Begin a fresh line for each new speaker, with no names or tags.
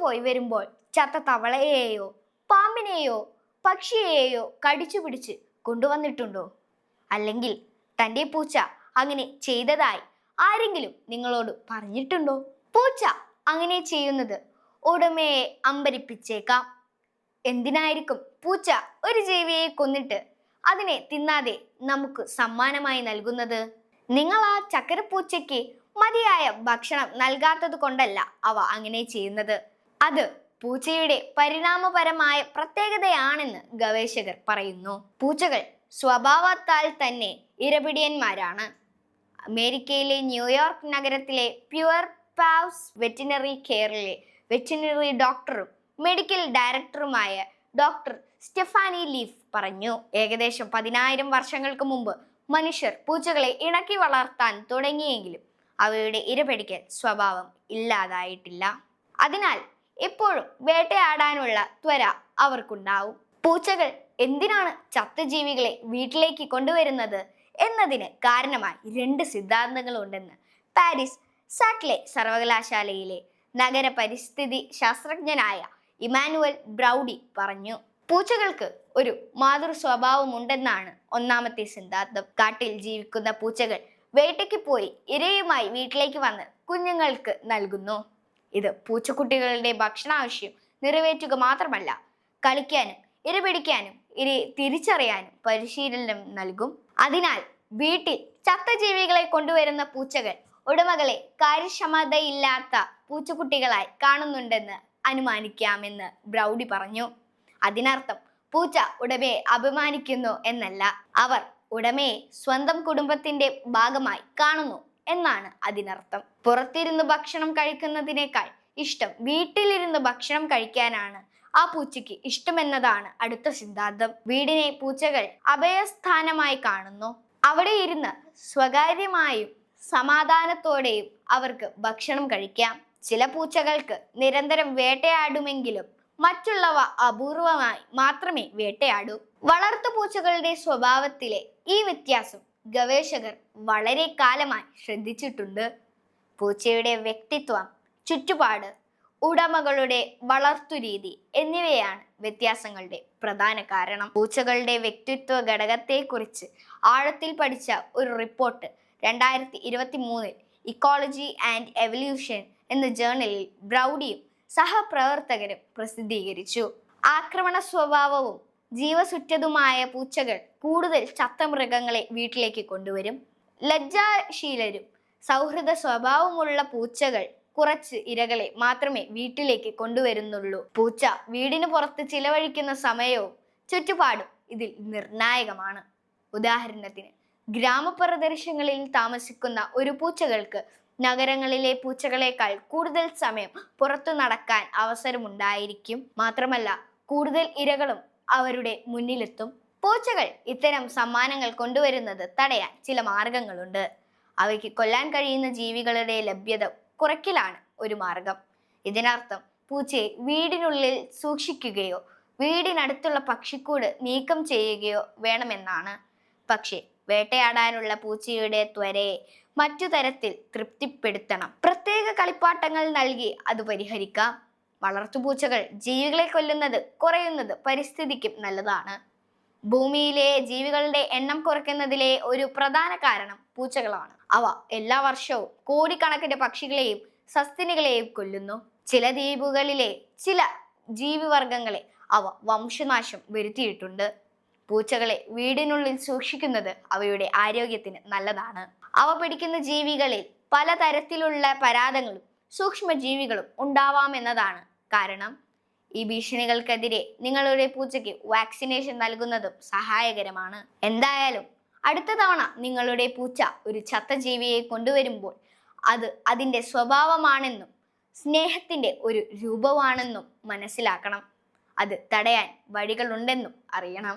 പോയി വരുമ്പോൾ ചത്ത തവളയെയോ പാമ്പിനെയോ പക്ഷിയെയോ കടിച്ചു പിടിച്ച് കൊണ്ടുവന്നിട്ടുണ്ടോ? അല്ലെങ്കിൽ തന്റെ പൂച്ച അങ്ങനെ ചെയ്തതായി ആരെങ്കിലും നിങ്ങളോട് പറഞ്ഞിട്ടുണ്ടോ? പൂച്ച അങ്ങനെ ചെയ്യുന്നത് ഉടമയെ അമ്പരിപ്പിച്ചേക്കാം. എന്തിനായിരിക്കും പൂച്ച ഒരു ജീവിയെ കൊന്നിട്ട് അതിനെ തിന്നാതെ നമുക്ക് സമ്മാനമായി നൽകുന്നത്? നിങ്ങൾ ആ ചക്കരപ്പൂച്ചയ്ക്ക് മതിയായ ഭക്ഷണം നൽകാത്തത് കൊണ്ടല്ല അവ അങ്ങനെ ചെയ്യുന്നത്. അത് പൂച്ചയുടെ പരിണാമപരമായ പ്രത്യേകതയാണെന്ന് ഗവേഷകർ പറയുന്നു. പൂച്ചകൾ സ്വഭാവത്താൽ തന്നെ ഇരപിടിയന്മാരാണ്. അമേരിക്കയിലെ ന്യൂയോർക്ക് നഗരത്തിലെ പ്യുവർ പാവ്സ് വെറ്റിനറി കെയറിലെ വെറ്റിനറി ഡോക്ടറും മെഡിക്കൽ ഡയറക്ടറുമായ ഡോക്ടർ സ്റ്റെഫാനി ലീഫ് പറഞ്ഞു. ഏകദേശം പതിനായിരം വർഷങ്ങൾക്ക് മുമ്പ് മനുഷ്യർ പൂച്ചകളെ ഇണക്കി വളർത്താൻ തുടങ്ങിയെങ്കിലും അവയുടെ ഇരപിടിക്കൽ സ്വഭാവം ഇല്ലാതായിട്ടില്ല. അതിനാൽ എപ്പോഴും വേട്ടയാടാനുള്ള ത്വര അവർക്കുണ്ടാവും. പൂച്ചകൾ എന്തിനാണ് ചത്ത ജീവികളെ വീട്ടിലേക്ക് കൊണ്ടുവരുന്നത് എന്നതിന് കാരണമായി രണ്ട് സിദ്ധാന്തങ്ങളുണ്ടെന്ന്. പാരീസ് സാറ്റ്ലെ സർവകലാശാലയിലെ നഗര പരിസ്ഥിതി ശാസ്ത്രജ്ഞനായ ഇമാനുവൽ ബ്രൗഡി പറഞ്ഞു പൂച്ചകൾക്ക് ഒരു മാതൃ സ്വഭാവമുണ്ടെന്നാണ് ഒന്നാമത്തെ സിദ്ധാന്തം. കാട്ടിൽ ജീവിക്കുന്ന പൂച്ചകൾ വേട്ടയ്ക്ക് പോയി ഇരയുമായി വീട്ടിലേക്ക് വന്ന് കുഞ്ഞുങ്ങൾക്ക് നൽകുന്നു. ഇത് പൂച്ചക്കുട്ടികളുടെ ഭക്ഷണാവശ്യം നിറവേറ്റുക മാത്രമല്ല കളിക്കാനും ഇരപിടിക്കാനും ഇരയെ തിരിച്ചറിയാനും പരിശീലനം നൽകും. അതിനാൽ വീട്ടിൽ ചത്ത ജീവികളെ കൊണ്ടുവരുന്ന പൂച്ചകൾ ഉടമകളെ കാര്യക്ഷമതയില്ലാത്ത പൂച്ചക്കുട്ടികളായി കാണുന്നുണ്ടെന്ന് അനുമാനിക്കാമെന്ന് ബ്രൗഡി പറഞ്ഞു. അതിനർത്ഥം പൂച്ച ഉടമയെ അഭിമാനിക്കുന്നു എന്നല്ല. അവർ ഉടമയെ സ്വന്തം കുടുംബത്തിന്റെ ഭാഗമായി കാണുന്നു. എന്നാണ് അതിനർത്ഥം. പുറത്തിരുന്ന് ഭക്ഷണം കഴിക്കുന്നതിനേക്കാൾ ഇഷ്ടം വീട്ടിലിരുന്ന് ഭക്ഷണം കഴിക്കാനാണ് ആ പൂച്ചയ്ക്ക് ഇഷ്ടമെന്നതാണ് അടുത്ത സിദ്ധാന്തം. വീടിനെ പൂച്ചകൾ അഭയസ്ഥാനമായി കാണുന്നു. അവിടെ ഇരുന്ന് സ്വകാര്യമായും സമാധാനത്തോടെയും അവർക്ക് ഭക്ഷണം കഴിക്കാം. ചില പൂച്ചകൾക്ക് നിരന്തരം വേട്ടയാടുമെങ്കിലും മറ്റുള്ളവ അപൂർവമായി മാത്രമേ വേട്ടയാടൂ. വളർത്തു പൂച്ചകളുടെ സ്വഭാവത്തിലെ ഈ വ്യത്യാസം ഗവേഷകർ വളരെ കാലമായി ശ്രദ്ധിച്ചിട്ടുണ്ട്. പൂച്ചയുടെ വ്യക്തിത്വം ചുറ്റുപാട് ഉടമകളുടെ വളർത്തുരീതി എന്നിവയാണ് വ്യത്യാസങ്ങളുടെ പ്രധാന കാരണം. പൂച്ചകളുടെ വ്യക്തിത്വ ഘടകത്തെക്കുറിച്ച് ആഴത്തിൽ പഠിച്ച ഒരു റിപ്പോർട്ട് രണ്ടായിരത്തി ഇരുപത്തി മൂന്നിൽ ഇക്കോളജി ആൻഡ് എവല്യൂഷൻ എന്ന ജേർണലിൽ ബ്രൗഡിയും സഹപ്രവർത്തകരും പ്രസിദ്ധീകരിച്ചു. ആക്രമണ സ്വഭാവവും ജീവസുറ്റതുമായ പൂച്ചകൾ കൂടുതൽ ചത്ത മൃഗങ്ങളെ വീട്ടിലേക്ക് കൊണ്ടുവരും. ലജ്ജാശീലരും സൗഹൃദ സ്വഭാവമുള്ള പൂച്ചകൾ കുറച്ച് ഇരകളെ മാത്രമേ വീട്ടിലേക്ക് കൊണ്ടുവരുന്നുള്ളൂ. പൂച്ച വീടിന് പുറത്ത് ചിലവഴിക്കുന്ന സമയവും ചുറ്റുപാടും ഇതിൽ നിർണായകമാണ്. ഉദാഹരണത്തിന് ഗ്രാമപ്രദേശങ്ങളിൽ താമസിക്കുന്ന ഒരു പൂച്ചകൾക്ക് നഗരങ്ങളിലെ പൂച്ചകളെക്കാൾ കൂടുതൽ സമയം പുറത്തു നടക്കാൻ അവസരമുണ്ടായിരിക്കും. മാത്രമല്ല കൂടുതൽ ഇരകളും അവരുടെ മുന്നിലെത്തും പൂച്ചകൾ ഇത്തരം സമ്മാനങ്ങൾ കൊണ്ടുവരുന്നത് തടയാൻ ചില മാർഗങ്ങളുണ്ട്. അവയ്ക്ക് കൊല്ലാൻ കഴിയുന്ന ജീവികളുടെ ലഭ്യത കുറയ്ക്കലാണ് ഒരു മാർഗം. ഇതിനർത്ഥം പൂച്ചയെ വീടിനുള്ളിൽ സൂക്ഷിക്കുകയോ വീടിനടുത്തുള്ള പക്ഷിക്കൂട് നീക്കം ചെയ്യുകയോ വേണമെന്നാണ്. പക്ഷേ വേട്ടയാടാനുള്ള പൂച്ചയുടെ ത്വരയെ മറ്റു തരത്തിൽ തൃപ്തിപ്പെടുത്തണം. പ്രത്യേക കളിപ്പാട്ടങ്ങൾ നൽകി അത് പരിഹരിക്കാം. വളർത്തുപൂച്ചകൾ ജീവികളെ കൊല്ലുന്നത് കുറയുന്നത് പരിസ്ഥിതിക്കും നല്ലതാണ്. ഭൂമിയിലെ ജീവികളുടെ എണ്ണം കുറയ്ക്കുന്നതിലെ ഒരു പ്രധാന കാരണം പൂച്ചകളാണ്. അവ എല്ലാ വർഷവും കോടിക്കണക്കിന് പക്ഷികളെയും സസ്തിനികളെയും കൊല്ലുന്നു. ചില ദ്വീപുകളിലെ ചില ജീവിവർഗങ്ങളെ അവ വംശനാശം വരുത്തിയിട്ടുണ്ട്. പൂച്ചകളെ വീടിനുള്ളിൽ സൂക്ഷിക്കുന്നത് അവയുടെ ആരോഗ്യത്തിന് നല്ലതാണ്. അവ പിടിക്കുന്ന ജീവികളിൽ പലതരത്തിലുള്ള പരാതങ്ങളും സൂക്ഷ്മജീവികളും ഉണ്ടാവാമെന്നതാണ് കാരണം ഈ ഭീഷണികൾക്കെതിരെ നിങ്ങളുടെ പൂച്ചയ്ക്ക് വാക്സിനേഷൻ നൽകുന്നതും സഹായകരമാണ്. എന്തായാലും അടുത്ത തവണ നിങ്ങളുടെ പൂച്ച ഒരു ചത്ത ജീവിയെ കൊണ്ടുവരുമ്പോൾ അത് അതിന്റെ സ്വഭാവമാണെന്നും സ്നേഹത്തിന്റെ ഒരു രൂപമാണെന്നും മനസ്സിലാക്കണം. അത് തടയാൻ വഴികളുണ്ടെന്നും അറിയണം.